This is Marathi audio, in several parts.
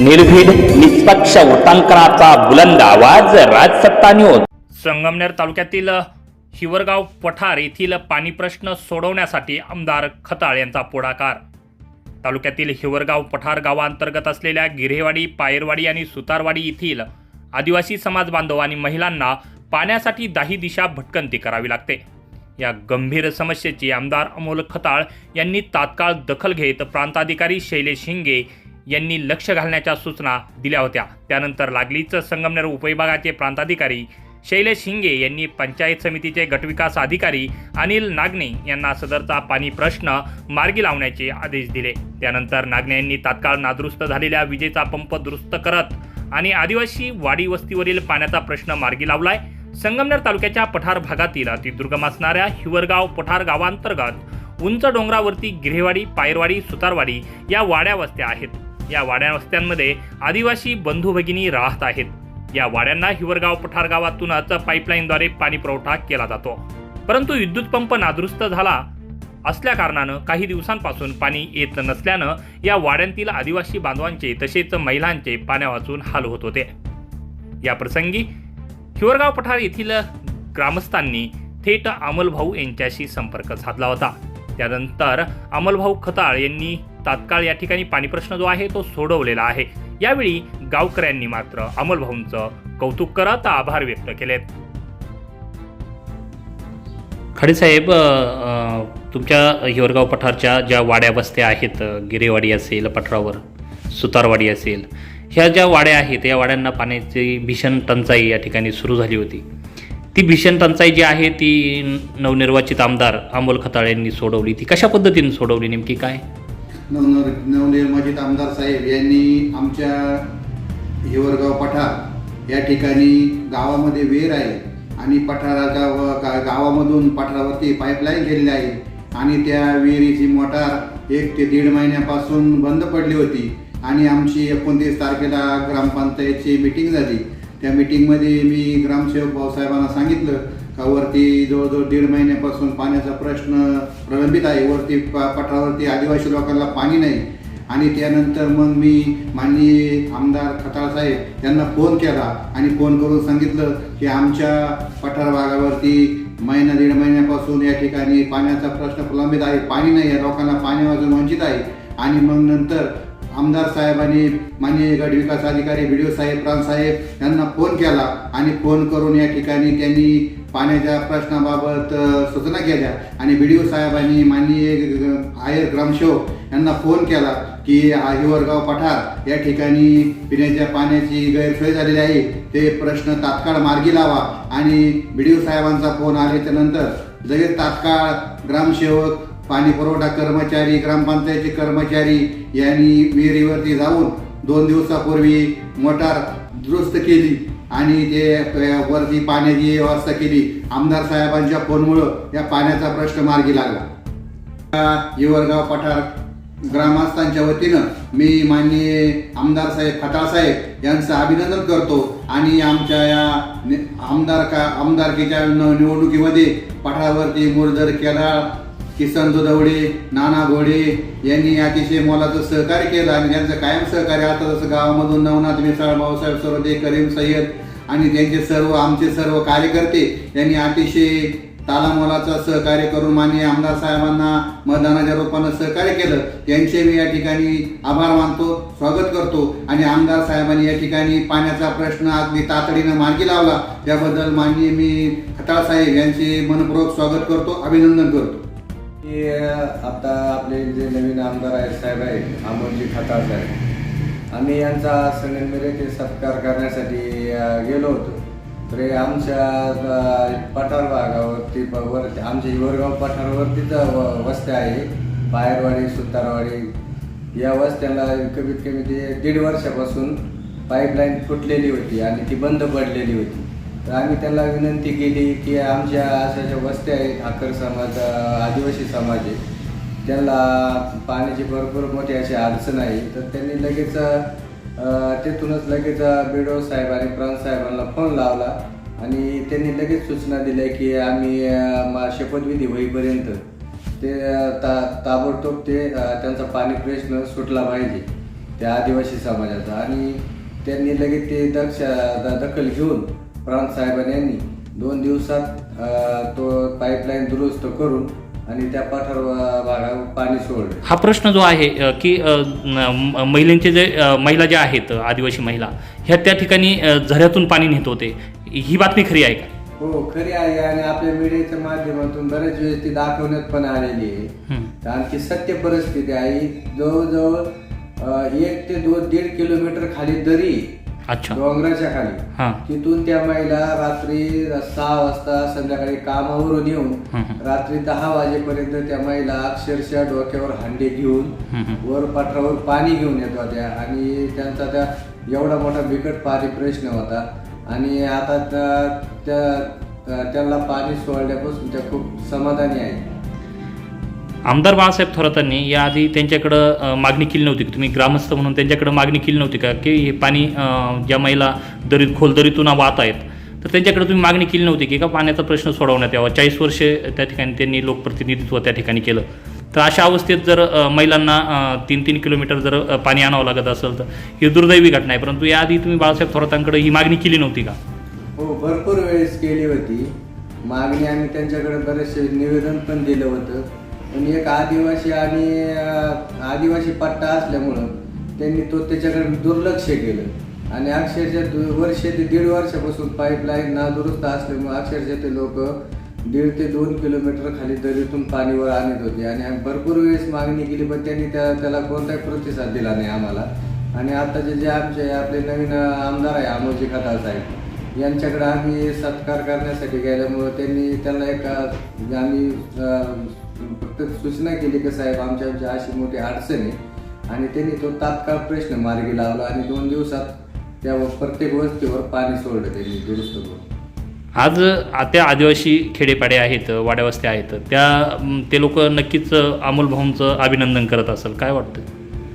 निर्भीड निष्पक्ष वृत्तांकनाचा बुलंद आवाज राजसत्ता न्यूज संगमनेर तालुक्यातील हिवरगाव पठार येथील पाणी प्रश्न सोडवण्यासाठी आमदार खताळ यांचा पुढाकार. तालुक्यातील हिवरगाव पठार गावांतर्गत असलेल्या गिरेवाडी पायरवाडी आणि सुतारवाडी येथील आदिवासी समाज बांधव आणि महिलांना पाण्यासाठी दाही दिशा भटकंती करावी लागते. या गंभीर समस्येची आमदार अमोल खताळ यांनी तात्काळ दखल घेत प्रांताधिकारी शैलेश हिंगे यांनी लक्ष घालण्याच्या सूचना दिल्या होत्या. त्यानंतर लागलीच संगमनेर उपविभागाचे प्रांताधिकारी शैलेश हिंगे यांनी पंचायत समितीचे गटविकास अधिकारी अनिल नागने यांना सदरचा पाणी प्रश्न मार्गी लावण्याचे आदेश दिले. त्यानंतर नागने यांनी तात्काळ नादुरुस्त झालेल्या विजेचा पंप दुरुस्त करत आणि आदिवासी वाडी वस्तीवरील पाण्याचा प्रश्न मार्गी लावलाय. संगमनेर तालुक्याच्या पठार भागातील अतिदुर्गम असणाऱ्या हिवरगाव पठार गावांतर्गत उंच डोंगरावरती गिरेवाडी पायरवाडी सुतारवाडी या वाड्या वस्त्या आहेत. या वाड्या वस्त्यांमध्ये आदिवासी बंधू भगिनी राहत आहेत. या वाड्यांना हिवरगाव पठार गावातूनच पाईपलाईनद्वारे पाणी पुरवठा केला जातो. परंतु विद्युत पंप नादुरुस्त झाला असल्या कारणानं काही दिवसांपासून पाणी येत नसल्यानं या वाड्यांतील आदिवासी बांधवांचे तसेच महिलांचे पाण्या वाचून हाल होत होते. या प्रसंगी हिवरगाव पठार येथील ग्रामस्थांनी थेट अमलभाऊ यांच्याशी संपर्क साधला होता. त्यानंतर अमलभाऊ खताळ यांनी तात्काळ या ठिकाणी पाणी प्रश्न जो आहे तो सोडवलेला आहे. यावेळी गावकऱ्यांनी मात्र अमलभाऊंचं कौतुक करत आभार व्यक्त केलेत. खडेसाहेब तुमच्या हिवरगाव पठारच्या ज्या वाड्या वस्त्या आहेत गिरेवाडी असेल पठारावर सुतारवाडी असेल ह्या ज्या वाड्या आहेत या वाड्यांना पाण्याची भीषण टंचाई या ठिकाणी सुरू झाली होती. ती भीषण टंचाई जी आहे ती नवनिर्वाचित आमदार अमोल खताळ यांनी सोडवली ती कशा पद्धतीने सोडवली नेमकी काय? नवनर नवनिर्वाचित आमदार साहेब यांनी आमच्या हिवरगाव पठार या ठिकाणी गावामध्ये विहीर आहे आणि पठाराच्या गाव गावामधून पठारावरती पाईपलाईन केलेली आहे आणि त्या विहिरीची मोटार एक ते दीड महिन्यापासून बंद पडली होती आणि आमची एकोणतीस तारखेला ग्रामपंचायतची मिटिंग झाली. त्या मिटिंगमध्ये मी ग्रामसेवक भाऊसाहेबांना सांगितलं वरती जवळजवळ दीड महिन्यापासून पाण्याचा प्रश्न प्रलंबित आहे. वरती प- पठारावरती आदिवासी लोकांना पाणी नाही. आणि त्यानंतर मग मी माननीय आमदार खताळ साहेब यांना फोन केला आणि फोन करून सांगितलं की आमच्या पठार भागावरती महिना दीड महिन्यापासून या ठिकाणी पाण्याचा प्रश्न प्रलंबित आहे. पाणी नाही आहे लोकांना पाणी वंचित आहे. आणि मग नंतर आमदार साहेबांनी माननीय गट विकास अधिकारी बी साहेब प्रांत साहेब यांना फोन केला आणि फोन करून या ठिकाणी त्यांनी पाण्याच्या प्रश्नाबाबत सूचना केल्या आणि बी डी साहेबांनी माननीय आयर ग्रामसेवक यांना फोन केला की हा हिवरगाव पठार या ठिकाणी पिण्याच्या पाण्याची गैरसोय झालेली आहे. ते प्रश्न तात्काळ मार्गी लावा आणि बी डी साहेबांचा फोन आल्याच्यानंतर लगेच तात्काळ ग्रामसेवक पाणी पुरवठा कर्मचारी ग्रामपंचायतचे कर्मचारी यांनी विहिरीवरती जाऊन दोन दिवसापूर्वी मोटार दुरुस्त केली आणि ते वरती पाण्याची व्यवस्था केली. आमदार साहेबांच्या फोनमुळं या पाण्याचा प्रश्न मार्गी लागला. युवरगाव पठार ग्रामस्थांच्या वतीनं मी माननीय आमदार साहेब खताळ यांचं अभिनंदन करतो आणि आमच्या या आमदार का आमदारकीच्या न- निवडणुकीमध्ये पठारावरती मुरदर केला. किसन दुधवडे नाना घोडे यांनी अतिशय मोलाचं सहकार्य केलं आणि त्यांचं कायम सहकार्य आता जसं गावामधून नवनाथ मिसाळ भाऊसाहेब सरोदे करीम सय्यद आणि त्यांचे सर्व आमचे सर्व कार्यकर्ते यांनी अतिशय तालामोलाचं सहकार्य करून माननीय आमदार साहेबांना मतदानाच्या रूपानं सहकार्य केलं. त्यांचे मी या ठिकाणी आभार मानतो स्वागत करतो आणि आमदार साहेबांनी या ठिकाणी पाण्याचा प्रश्न अगदी तातडीनं मार्गी लावला. त्याबद्दल माननीय मी खताळ साहेब यांचे मनपूर्वक स्वागत करतो अभिनंदन करतो. की आता आपले जे नवीन आमदार आहेत साहेब आहेत अमोलजी खताळ साहेब आम्ही यांचा संगमनेर ते सत्कार करण्यासाठी गेलो होतो. तर आमच्या पठार भागावरती वर आमच्या हिवरगाव पठारावरतीच व- वस्त्या आहे. बाहेरवाडी सुतारवाडी या वस्त्याला कमीत कमी ते दीड वर्षापासून पाईपलाईन फुटलेली होती आणि ती बंद पडलेली होती. तर आम्ही त्यांना विनंती केली की आमच्या अशा ज्या वस्त्या आहेत ठाकर समाज आदिवासी समाज आहे. त्यांना पाण्याची भरपूर मोठी अशी अडचण आहे. तर त्यांनी लगेच तिथूनच लगेच बिडो साहेब आणि प्रांत साहेबांना फोन लावला आणि त्यांनी लगेच सूचना दिल्या की आम्ही मा- शपथविधी होईपर्यंत ते ता ताबडतोब ते त्यांचा पाणी प्रश्न सुटला पाहिजे त्या आदिवासी समाजाचा. आणि त्यांनी लगेच ते दक्ष द- दखल घेऊन प्रांत साहेबांनी यांनी दोन दिवसात तो पाईपलाईन दुरुस्त करून आणि त्या पठार भागावर पाणी सोडलं. हा प्रश्न जो आहे की महिलांचे जे महिला ज्या आहेत आदिवासी महिला ह्या त्या ठिकाणी झऱ्यातून पाणी नेत होते. ही बातमी खरी आहे का? हो खरी आहे आणि आपल्या मीडियाच्या माध्यमातून बरेच वेळेस ती दाखवण्यात पण आलेली आहे. की सत्य परिस्थिती आहे जवळजवळ एक ते दोन दीड किलोमीटर खाली दरी अच्छा. डोंगराच्या खाली. तिथून त्या महिला रात्री सहा वाजता संध्याकाळी कामावरून येऊन. रात्री दहा वाजेपर्यंत त्या महिला अक्षरशः डोक्यावर हांडे घेऊन. वर पात्रावर पाणी घेऊन येत होत्या. आणि त्यांचा त्या एवढा मोठा बिकट पाणी प्रश्न होता. आणि आता त्या- त्या त्यांना पाणी सोडल्यापासून त्या खूप समाधानी आहेत. आमदार बाळासाहेब थोरातांनी याआधी त्यांच्याकडं मागणी केली नव्हती की तुम्ही ग्रामस्थ म्हणून त्यांच्याकडं मागणी केली नव्हती का? की हे पाणी ज्या महिला दरीत खोल दरीतून वाहत आहेत तर त्यांच्याकडे तुम्ही मागणी केली नव्हती की का पाण्याचा प्रश्न सोडवण्यात यावा? चाळीस वर्षे त्या ठिकाणी त्यांनी लोकप्रतिनिधित्व त्या ठिकाणी केलं. तर अशा अवस्थेत जर महिलांना तीन तीन किलोमीटर जर पाणी आणावं लागत असेल तर ही दुर्दैवी घटना आहे. परंतु याआधी तुम्ही बाळासाहेब थोरातांकडे ही मागणी केली नव्हती का? हो भरपूर वेळेस केली होती. मागणी आम्ही त्यांच्याकडे बरेचसे निवेदन पण दिलं होतं. पण एक आदिवासी आणि आदिवासी पट्टा असल्यामुळं त्यांनी तो त्याच्याकडे दुर्लक्ष केलं. आणि अक्षरशः वर्ष ते दीड वर्षापासून पाईपलाईन ना दुरुस्त असल्यामुळे अक्षरशः ते लोक दीड ते दोन किलोमीटर खाली दरीतून पाणीवर आणत होते. आणि आम्ही भरपूर वेळेस मागणी केली पण त्यांनी त्या त्याला कोणताही प्रतिसाद दिला नाही आम्हाला. आणि आताचे जे आमचे आपले नवीन आमदार आहे आमोजी खताळ साहेब यांच्याकडे आम्ही सत्कार करण्यासाठी गेल्यामुळं त्यांनी त्याला एक आम्ही फक्त सूचना केली की साहेब आमच्या आमच्या अशी मोठी अडचण आहे. आणि त्यांनी तो तात्काळ प्रश्न मार्गी लावला आणि दोन दिवसात त्या प्रत्येक वस्तीवर पाणी सोडलं त्यांनी दुरुस्त करून. आज त्या आदिवासी खेडेपाडे आहेत वाड्यावस्त्या आहेत त्या ते लोक नक्कीच अमोल भाऊंचं अभिनंदन करत असेल. काय वाटतं?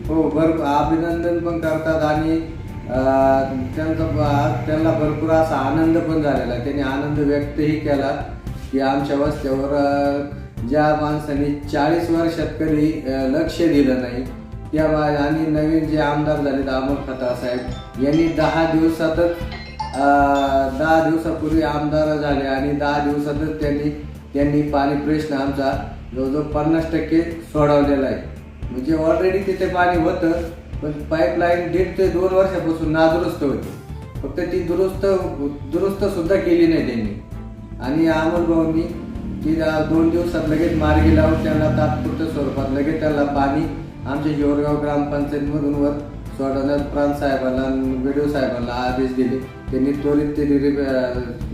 हो भर अभिनंदन पण करतात आणि त्यांचा त्यांना भरपूर असा आनंद पण झालेला त्यांनी आनंद व्यक्तही केला की आमच्या वस्त्यावर ज्या माणसाने चाळीस वर्षात कधी लक्ष दिलं नाही त्या आणि नवीन जे आमदार झालेत अमोल खताळ साहेब यांनी दहा दिवसातच दहा दिवसापूर्वी आमदार झाले आणि दहा दिवसातच त्यांनी त्यांनी पाणी प्रश्न आमचा जवळजवळ पन्नास टक्के सोडवलेला आहे. म्हणजे ऑलरेडी तिथे पाणी होतं पण पाईपलाईन दीड ते दोन वर्षापासून नादुरुस्त होती. फक्त ती दुरुस्त दुरुस्त सुद्धा केली नाही त्यांनी. आणि अमोल भाऊंनी दा- दोन दिवसात लगेच मार्गी लावून त्यांना तात्पुरत्या स्वरूपात लगेच त्यांना पाणी आमच्या हिवरगाव ग्रामपंचायतमधून वर सोडवण्यात प्रांत साहेबांना व्हिडिओ साहेबांना आदेश दिले. त्यांनी त्वरित ते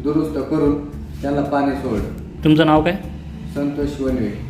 दुरुस्त करून त्यांना पाणी सोडलं. तुमचं नाव काय? संतोष वनवे.